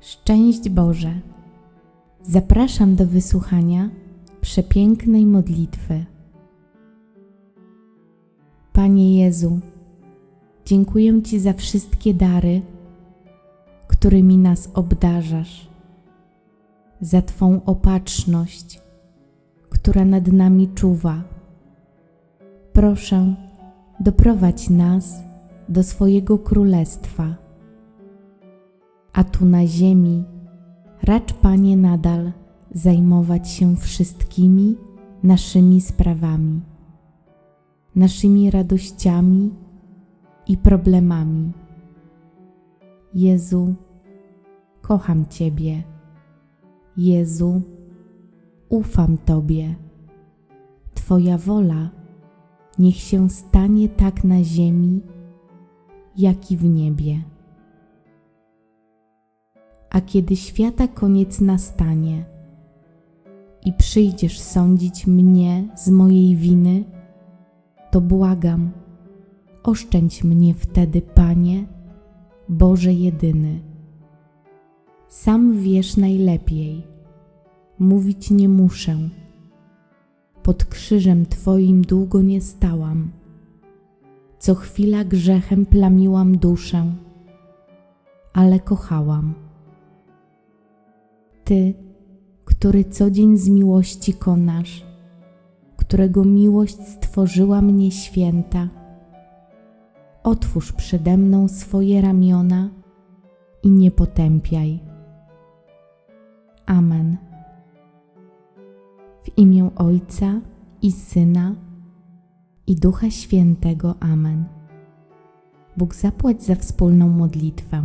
Szczęść Boże! Zapraszam do wysłuchania przepięknej modlitwy. Panie Jezu, dziękuję Ci za wszystkie dary, którymi nas obdarzasz, za Twą opatrzność, która nad nami czuwa. Proszę, doprowadź nas do swojego królestwa a tu na ziemi racz Panie nadal zajmować się wszystkimi naszymi sprawami, naszymi radościami i problemami. Jezu, kocham Ciebie. Jezu, ufam Tobie. Twoja wola niech się stanie tak na ziemi, jak i w niebie a kiedy świata koniec nastanie i przyjdziesz sądzić mnie z mojej winy, to błagam, oszczędź mnie wtedy, Panie, Boże jedyny. Sam wiesz najlepiej, mówić nie muszę. Pod krzyżem Twoim długo nie stałam, co chwila grzechem plamiłam duszę, ale kochałam. Ty, który co dzień z miłości konasz, którego miłość stworzyła mnie święta, otwórz przede mną swoje ramiona i nie potępiaj. Amen. W imię Ojca i Syna i Ducha Świętego. Amen. Bóg zapłać za wspólną modlitwę.